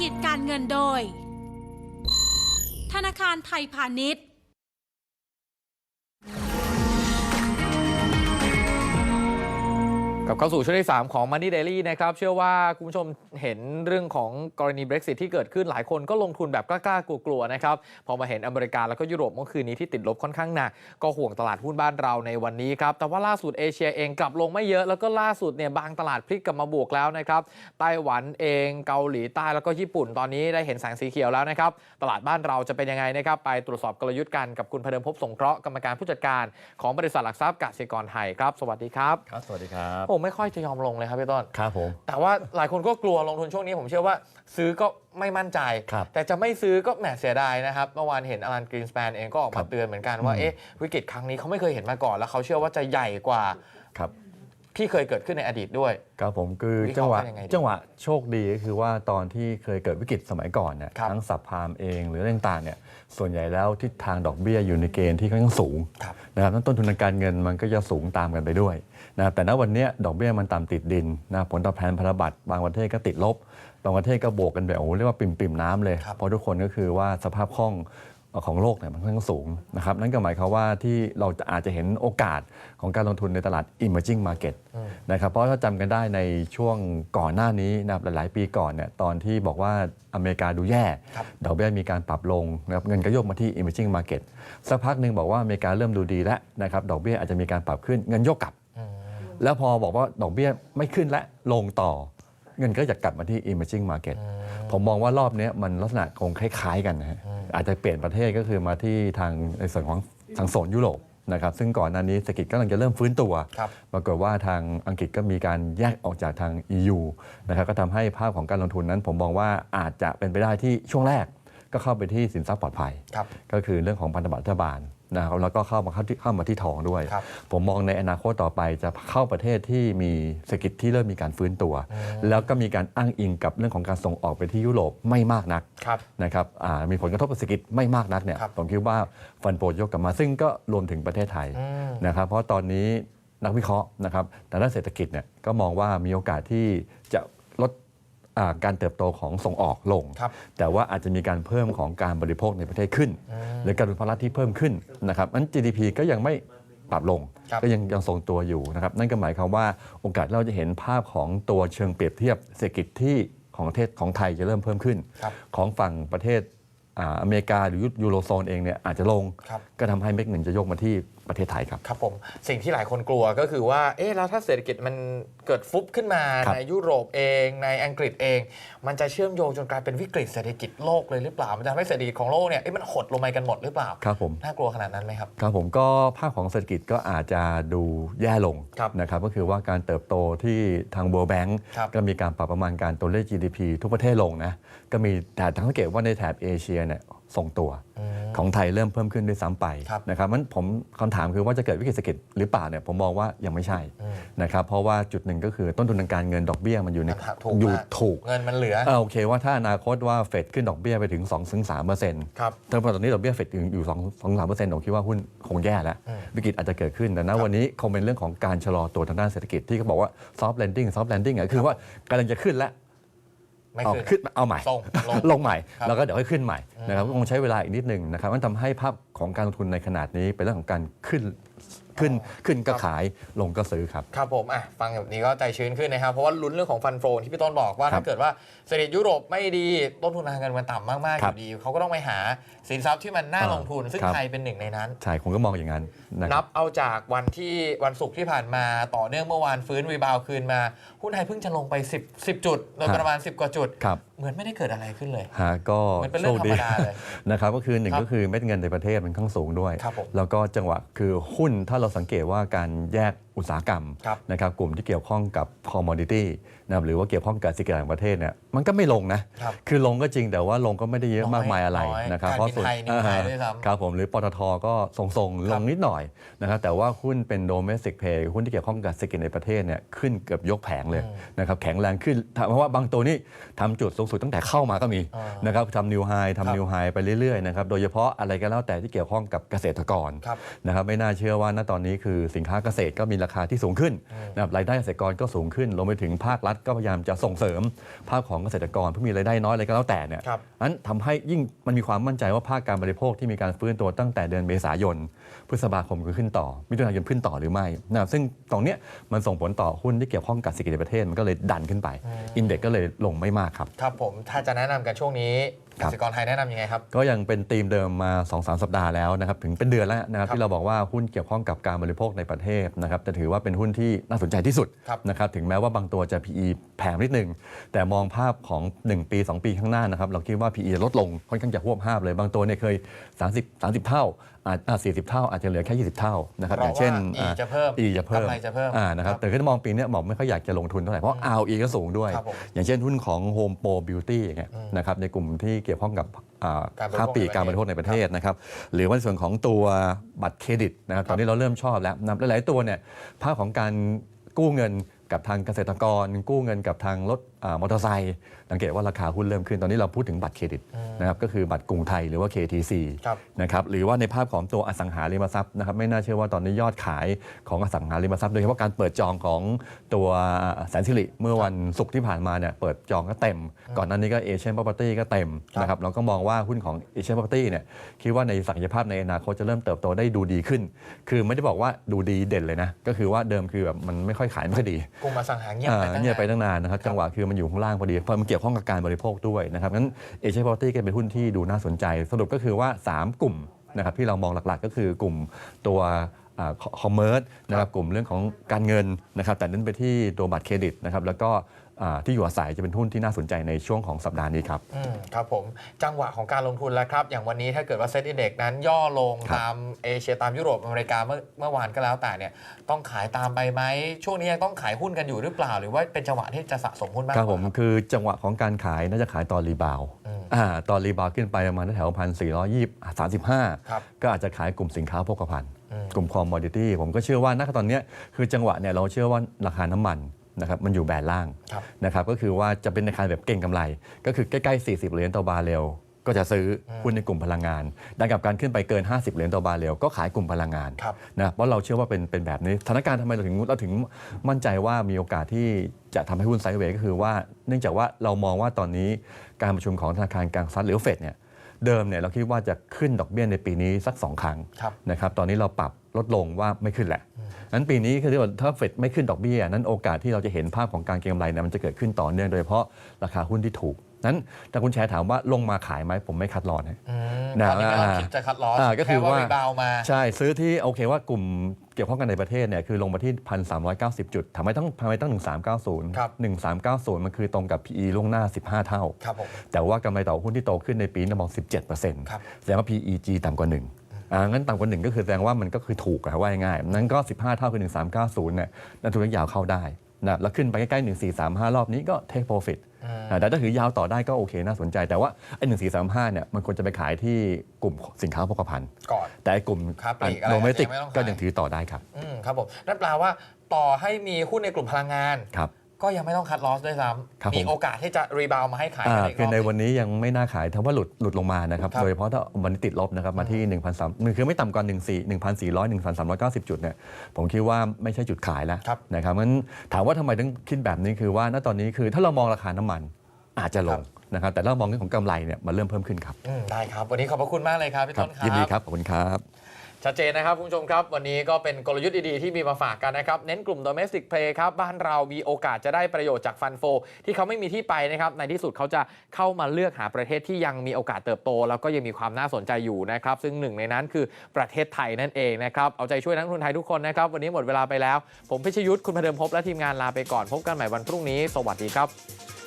กิจการเงินโดย ธนาคารไทยพาณิชย์ กับเข้าสู่ช่วงที่ 3 ของ Money Daily นะครับ เชื่อว่าคุณผู้ชมเห็นเรื่องของกรณี Brexit ที่เกิดขึ้นหลายคนก็ลงทุนแบบกล้าๆ กลัวๆ นะครับ พอมาเห็นอเมริกาแล้วก็ยุโรปเมื่อคืนนี้ที่ติดลบค่อนข้างหนักก็ห่วงตลาดหุ้นบ้านเราในวันนี้ครับ แต่ว่าล่าสุดเอเชียเองกลับลงไม่เยอะแล้วก็ล่าสุดเนี่ยบางตลาดพลิกกลับมาบวกแล้วนะครับไต้หวันเองเกาหลีใต้แล้วก็ญี่ปุ่นตอนนี้ได้เห็นแสงสีเขียวแล้วนะครับตลาดบ้านเราจะเป็นยังไงนะครับไปตรวจสอบกลยุทธ์กันกับคุณพเดิมพบสงเคราะห์กรรมการผู้จัดการของบริษัทหลักทรัพย์กสิกรไทยครับสวัสดีครับครับสวัสดีครับผมไม่ค่อยจะยอมลงเลยครับพี่ต้น ครับผม แต่ว่าหลายคนก็กลัวลงทุนช่วงนี้ผมเชื่อว่าซื้อก็ไม่มั่นใจ ครับแต่จะไม่ซื้อก็แหมเสียดายนะครับ เมื่อวานเห็นอลันกรีนส p ปนเองก็ออกครัมาบเตือนเหมือนกันว่าอืม เอ๊ะวิกฤตครั้งนี้เขาไม่เคยเห็นมาก่อน แล้วเขาเชื่อว่าจะใหญ่กว่า ครับ ที่เคยเกิดขึ้นในอดีตด้วย ครับผมคือวิเคราะห์จังหวะกันยังไงดีจังหวะโชคดีก็คือว่าตอนที่เคยเกิดวิกฤตสมัยก่อนเนี่ยครับ ทั้งสับพามเองหรืออะไรต่างๆเนี่ยส่วนใหญ่แล้วทิศทางดอกเบี้ยอยู่ในเกณฑ์ที่ค่อนข้างสูงครับ นะครับต้นทุนทางการเงินมันก็จะสูงตามกันไปด้วยนะครับแต่ณวันเนี้ยดอกเบี้ยมันต่ำติดดินนะผลตอบแทนพันธบัตรบางประเทศก็ติดลบ บางประเทศก็บวกกันแบบโอ้โหเรียกว่าปิ่มปิ่มๆน้ำเลย ครับ เพราะทุกคนก็คือว่าสภาพคล่อง ของโลกเนี่ยมันค่อนข้างสูงนะครับนั่นก็หมายความว่าที่เราจะอาจจะเห็นโอกาสของการลงทุนในตลาด emerging market อืมนะครับเพราะถ้าจำกันได้ในช่วงก่อนหน้านี้นะครับหลายๆ ปีก่อนเนี่ยตอนที่บอกว่าอเมริกาดูแย่ครับดอกเบี้ยมีการปรับลงนะครับเงินก็โยกมาที่ emerging market สักพักหนึ่งบอกว่าอเมริกาเริ่มดูดีแล้วนะครับดอกเบี้ยอาจจะมีการปรับขึ้นเงินโยกกลับอืมแล้วพอบอกว่าดอกเบี้ยไม่ขึ้นและลงต่อ เงินก็จะกลับมาที่ emerging market ผมมองว่ารอบเนี้ยมันลักษณะคงคล้าย ๆ กันนะฮะอาจจะเปลี่ยนประเทศก็คือมาที่ทางในส่วนของทางโซนยุโรปนะครับซึ่งก่อนหน้านี้เศรษฐกิจกำลังจะเริ่มฟื้นตัวครับปรากฏว่าทางอังกฤษก็มีการแยกออกจากทาง EU นะครับก็ทำให้ภาพของการลงทุนนั้น ผมมองว่าอาจจะเป็นไปได้ที่ช่วงแรกก็เข้าไปที่สินทรัพย์ปลอดภัยครับก็คือเรื่องของพันธบัตรรัฐบาล นะครับแล้วก็เข้ามาเข้าที่เข้ามาที่ทองด้วย ครับผมมองในอนาคตต่อไปจะเข้าประเทศที่มีเศรษฐกิจที่เริ่มมีการฟื้นตัว แล้วก็มีการอ้างอิงกับเรื่องของการส่งออกไปที่ยุโรปไม่มากนักครับนะครับอ่ามีผลกระทบกับเศรษฐกิจไม่มากนักเนี่ยครับผมคิดว่าฟันโปรยกกลับมา ซึ่งก็รวมถึงประเทศไทยอืม นะครับเพราะตอนนี้นักวิเคราะห์นะครับแต่ด้านเศรษฐกิจเนี่ยก็มองว่ามีโอกาสที่จะลดอ่า การเติบโตของส่งออกลงครับแต่ว่าอาจจะมีการเพิ่มของการบริโภคในประเทศขึ้น หรือการลงทุนภาครัฐที่เพิ่มขึ้นนะครับนั้น GDP ก็ยังไม่ปรับลงครับก็ยังยังทรงตัวอยู่นะครับนั่นก็หมายความว่าโอกาสเราจะเห็นภาพของตัวเชิงเปรียบเทียบเศรษฐกิจที่ของประเทศของไทยจะเริ่มเพิ่มขึ้นครับของฝั่งประเทศอ่าอเมริกาหรือยูโรโซนเองเนี่ยอาจจะลงครับก็ทำให้เม็ดเงินจะโยกมาที่ ประเทศไทยครับ ครับผม สิ่งที่หลายคนกลัวก็คือว่า เอ๊ะแล้วถ้าเศรษฐกิจมันเกิดฟุบขึ้นมาครับ ในยุโรปเองในอังกฤษเอง มันจะเชื่อมโยงจนกลายเป็นวิกฤตเศรษฐกิจโลกเลยหรือเปล่า มันจะทำให้เศรษฐกิจของโลกเนี่ยเอ๊ะมันหดลงไปกันหมดหรือเปล่า ครับผม น่ากลัวขนาดนั้นไหมครับ ครับผมก็ภาพของเศรษฐกิจก็อาจจะดูแย่ลงครับนะครับก็คือว่าการเติบโตที่ทาง World Bank ครับก็มีการปรับประมาณการตัวเลข GDP ทุกประเทศลงนะ ก็มีแต่สังเกตว่าในแถบเอเชียเนี่ยทรงตัว อืม ของไทยเริ่มเพิ่มขึ้นด้วยซ้ำไปครับนะครับมันผมคำถามคือว่าจะเกิดวิกฤตเศรษฐกิจหรือเปล่าเนี่ยผมมองว่ายังไม่ใช่อืมนะครับเพราะว่าจุดหนึ่งก็คือต้นทุนทางการเงินดอกเบี้ยมันอยู่ในมันหักถูกอยู่มากถูกเงินมันเหลือเออโอเคว่าถ้าอนาคตว่าเฟดขึ้นดอกเบี้ยไปถึง2-3%ถึง3เปอร์เซ็นต์ครับถ้าตอนนี้ดอกเบี้ยเฟดอยู่2 2 3เปอร์เซ็นต์ผมคิดว่าหุ้นคงแย่แล้วอืมวิกฤตอาจจะเกิดขึ้นแต่ณวันนี้คงเป็นเรื่องของการชะลอตัวทางด้านเศรษฐกิจที่เขาบอกว่า soft landing soft landing อะคือว่ากำลังจะขึ้นแล้ว ไม่เอาขึ้นขึ้นเอาใหม่ ส่งลง ลงใหม่ ครับแล้วก็เดี๋ยวค่อยขึ้นใหม่นะครับก็คงใช้เวลาอีกนิดหนึ่งนะครับมันทำให้ภาพของการลงทุนในขนาดนี้เป็นเรื่องของการขึ้น ขึ้นขึ้นก็ขายลงก็ซื้อครับ ครับผมอะฟังแบบนี้ก็ใจชื้นขึ้นนะครับ เพราะว่าลุ้นเรื่องของฟันโฟที่พี่ต้นบอกว่าครัถ้าบเกิดว่าเศรษฐกิจยุโรปไม่ดีต้นทุนทางการเงินมันต่ำมากๆอครับยู่ดี เขาก็ต้องไปหาสินทรัพย์ที่มันน่าอ่าลงทุน ซึ่งครับไทยเป็นหนึ่งในนั้น ใช่ผมก็มองอย่างนั้นนะคนัรับบเอาจากวันที่วันศุกร์ที่ผ่านมาต่อเนื่องเมื่อวานฟื้นรีบาวด์คืนมาหุ้นไทยเพิ่งจะลงไป 10 10 จุดโดยฮะประมาณ 10 กว่าจุดครับ เหมือนไม่ได้เกิดอะไรขึ้นเลย ฮะก็มันเป็นเรื่องธรรมดาเลยนะครับก็คือหนึ่งครับก็คือเม็ดเงินในประเทศมันค่อนข้างสูงด้วย ครับผมแล้วก็จังหวะคือหุ้นถ้าเราสังเกตว่าการแยก อุตสาหกรรมครับนะครับกลุ่มที่เกี่ยวข้องกับ commodity นะครับหรือว่าเกี่ยวข้องกับสินค้าต่างประเทศเนี่ยมันก็ไม่ลงนะครับคือลงก็จริงแต่ว่าลงก็ไม่ได้เยอะน้อยมากมายอะไรน้อยนะครับการบินส่วนไทยนี่หายด้วยซ้ำครับผมหรือปตทก็ทรงๆคลรับงนิดหน่อยนะครับแต่ว่าหุ้นเป็น domestic play หุ้นที่เกี่ยวข้องกับเศรษฐกิจในประเทศเนี่ยขึ้นเกือบยกแผงเลยนะครับแข็งแรงขึ้นเพราะว่าบางตัวนี่ทำจุดสูงสุดตั้งแต่เข้ามาก็มีอ่านนะครับทำนิวไฮครับทำนิวไฮไปเรื่อยๆนะครับโดยเฉพาะอะไรก็แล้วแต่ที่เกี่ยวข้องกับเกษตรกรครับนะครับไม่น่าเชื่อว่าณตอนนี้คือสินค้าเกษตรก็มีราราคาที่สูงขึ้นนะครับรายได้เกษตรกรก็สูงขึ้นรวมไปถึงภาครัฐก็พยายามจะส่งเสริม ภาคของเกษตรกรผู้มีรายได้น้อยอะไรก็แล้วแต่เนี่ยครับนั้นทำให้ยิ่งมันมีความมั่นใจว่าภาคการบริโภคที่มีการฟื้นตัวตั้งแต่เดือนเมษายน พฤษภาคมก็ขึ้นต่อ มิถุนายนขึ้นต่อหรือไม่นะครับซึ่งตรงเนี้ยมันส่งผลต่อหุ้นที่เกี่ยวข้องกับเศรษฐกิจในประเทศมันก็เลยดันขึ้นไป อินเด็กก็เลยลงไม่มากครับ ครับผมถ้าจะแนะนำกันช่วงนี้ เกครับษตรกรไทยแนะนำยังไงครับ ก็ยังเป็นธีมเดิมมา2-3สัปดาห์แล้วนะครับถึงเป็นเดือนแล้วนะครับครับที่เราบอกว่าหุ้นเกี่ยวข้องกับการบริโภคในประเทศนะครับจะถือว่าเป็นหุ้นที่น่าสนใจที่สุดครับนะครับถึงแม้ว่าบางตัวจะ PE แพงนิดนึง แต่มองภาพของ 1 ปี 2 ปีข้างหน้านะครับเราคิดว่า PE จะลดลงค่อนข้างจะหวบภาพเลยบางตัวเนี่ยเคย 30 30 เท่า อาจอ่า40เท่าอาจจะเหลือแค่20เท่านะครับเพอราะย่างเช่นว่า E จะเพิ่ม E จะเพิ่มกำไรจะเพิ่มอ่านะครับครับแต่ก็มองปีเนี้ยหมอไม่ค่อยอยากจะลงทุนเท่าไหร่เพราะ ROE ก็สูงด้วยครับผมอย่างเช่นหุ้นของ Home Pro Beauty อย่างเงี้ยนะครับในกลุ่มที่เกี่ยวข้องกับอ่าการบริโภคค้าปลีกในประเทศการบริโภคในประเทศนะครับหรือว่าในส่วนของตัวบัตรเครดิตนะครับตอนนี้เราเริ่มชอบแล้วนะหลายๆตัวเนี่ยภาพของการกู้เงินกับทางเกษตรกร กู้เงินกับทางรถอ่ามอเตอร์ไซค์สังเกตว่าราคาหุ้นเริ่มขึ้น ตอนนี้เราพูดถึงบัตรเครดิตนะครับก็คือบัตรกรุงไทยหรือว่า KTC ครับนะครับหรือว่าในภาพของตัวอสังหาริมทรัพย์นะครับไม่น่าเชื่อว่าตอนนี้ยอดขายของอสังหาริมทรัพย์โดยเฉพาะการเปิดจองของตัวแสนสิริเมื่อวันศุกร์ที่ผ่านมาเนี่ยเปิดจองก็เต็ม ก่อนหน้านี้ก็เอเชียน property ก็เต็มครับนะครับเราก็มองว่าหุ้นของเอเชียน property เนี่ยคิดว่าในศักยภาพในอนาคตจะเริ่มเติบโตได้ดูดีขึ้น คือไม่ได้บอกว่าดูดีเด่นเลยนะก็คือว่าเดิมคือแบบมันไม่ค่อยขายไม่ค่อยดีกลุ่มอสังหาเงียบอ่าไปตั้งเงียบไปนานตั้งนานนะครับจังหวะคือมันอยู่ข้างล่างพอดีเพราะมันเกี่ยวข้องกับการบริโภคด้วยนะครับงั้นเอเชียพาร์ตี้ก็เป็นหุ้นที่ดูน่าสนใจ สรุปก็คือว่า 3 กลุ่มนะครับที่เรามองหลักๆ ก็คือกลุ่มตัวคอมเมอร์สนะครับกลุ่มเรื่องของการเงินนะครับแต่เน้นไปที่ตัวบัตรเครดิตนะครับแล้วก็ ที่อยู่อาศัยจะเป็นหุ้นที่น่าสนใจในช่วงของสัปดาห์นี้ครับอืมครับผมจังหวะของการลงทุนแล้วครับ อย่างวันนี้ถ้าเกิดว่าเซ็ตอินเด็กนั้นย่อลงครับตามเอเชียตามยุโรปอเมริกาเมื่อเมื่อวานก็แล้วแต่เนี่ยต้องขายตามไปไหมช่วงนี้ยังต้องขายหุ้นกันอยู่หรือเปล่า หรือว่าเป็นจังหวะที่จะสะสมหุ้นบ้างครับผมกว่าคือจังหวะของการขายน่าจะขายตอนรีบาวด์อืมอ่าตอนรีบาวด์ขึ้นไปประมาณแถวพันสี่ร้อยยี่สามสิบห้าครับก็อาจจะขายกลุ่มสินค้าโภคภัณฑ์อืมกลุ่มคอมมอดิตี้ผมก็เชื่อว่าณตอนเนี้ยคือจังหวะเนี่ยเราเชื่อว่าราคาน้ำมัน นะครับมันอยู่แบนล่างครับนะครับก็คือว่าจะเป็นในการแบบเก่งกำไร ก็คือใกล้ๆ 40 เหรียญต่อบาร์เรลก็จะซื้อหุ้นในกลุ่มพลังงาน ดังกับการขึ้นไปเกิน 50 เหรียญต่อบาร์เรลก็ขายกลุ่มพลังงานครับนะเพราะเราเชื่อว่าเป็นเป็นแบบนี้สถานการณ์ทำไมเราถึงเราถึงมั่นใจว่ามีโอกาสที่จะทำให้หุ้นไซด์เวย์ก็คือว่า เนื่องจากว่าเรามองว่าตอนนี้การประชุมของธนาคารกลางสหรัฐหรือเฟดเนี่ยเดิมเนี่ยเราคิดว่าจะขึ้นดอกเบี้ยในปีนี้สัก 2 ครั้งครับนะครับตอนนี้เราปรับ ลดลงว่าไม่ขึ้นแหละนั้นปีนี้คือที่ว่าถ้าเฟดไม่ขึ้นดอกเบี้ย นั้นโอกาสที่เราจะเห็นภาพของการเก็งกำไรเนยมันจะเกิดขึ้นต่อเนื่องโดยเฉพาะราคาหุ้นที่ถูกนั้นแต่คุณแชร์ถามว่าลงมาขายไหมผมไม่คัดลอนนะอืมนะตอนนี้เราคิดจะคัดลอสอ่าก็คือแค่ว่าว่ารีบาวมาใช่ซื้อที่โอเคว่ากลุ่มเกี่ยวข้องกันในประเทศเนี่ยคือลงมาที่ 1,390 จุดทำไมต้องทำไมต้อง 1390ครับ1390 มันคือตรงกับ PE ล่วงหน้า 15 เท่าครับผมแต่ว่ากำไรต่อหุ้นที่โตขึ้นในปีนี้มอง 17%ครับแสดงว่า PEG ต่ำกว่า 1 อ่างั้นต่ำกว่า1ก็คือแสดงว่ามันก็คือถูกอะว่าง่ายๆนั้นก็ 15 เท่าคือ 1390เนี่ยนักทุนระยะยาวเข้าได้นะแล้วขึ้นไปใกล้ๆ1435 รอบนี้ก็ take profit อ่าแต่ถ้าถือยาวต่อได้ก็โอเคน่าสนใจแต่ว่าไอ้1435เนี่ยมันควรจะไปขายที่กลุ่มสินค้าโภคภัณฑ์ ก่อน แต่ไอ้กลุ่มค้าปลีกอะไรโดเมติกยังไม่ต้องขาย ก็ยังถือต่อได้ครับ อืมครับผมนั่นแปลว่าต่อให้มีหุ้นในกลุ่มพลังงาน ครับ ก็ยังไม่ต้องคัดลอสด้วยซ้ครับำผมมีโอกาสที่จะรีบาวมาให้ขายอ่ากันอีกคือรอบในหนึ่งวันนี้ยังไม่น่าขายถ้าว่าหลุดหลุดลงมานะครับครับ โดยเฉพาะถ้าวันนี้ติดลบนะครับมาที่ 1 3 0 0คือไม่ต่ำกว่า 1 4 1,400 1,390 จุดเนี่ยผมคิดว่าไม่ใช่จุดขายแล้วครับนะครับงั้นถามว่าทำไมถึงคิดแบบนี้คือว่าณตอนนี้คือถ้าเรามองราคาน้ำมันอาจจะลครังบนะครับแต่ถ้าเรามองเรื่องของกำไรเนี่ยมันเริ่มเพิ่มขึ้นครับอืมได้ครับ วันนี้ขอบพระคุณมากเลยครับพี่ครัต้นครับ ยินดีครับ ขอบคุณครับ ชัดเจนนะครับคุณผู้ชมครับ วันนี้ก็เป็นกลยุทธ์ดีๆที่มีมาฝากกันนะครับ เน้นกลุ่ม domestic play ครับ บ้านเรามีโอกาสจะได้ประโยชน์จากฟันโฟที่เขาไม่มีที่ไปนะครับ ในที่สุดเขาจะเข้ามาเลือกหาประเทศที่ยังมีโอกาสเติบโต แล้วก็ยังมีความน่าสนใจอยู่นะครับ ซึ่งหนึ่งในนั้นคือประเทศไทยนั่นเองนะครับ เอาใจช่วยนักทุนไทยทุกคนนะครับ วันนี้หมดเวลาไปแล้ว ผมพิชยุทธ์คุณพเดิมพบและทีมงานลาไปก่อนพบกันใหม่วันพรุ่งนี้ สวัสดีครับ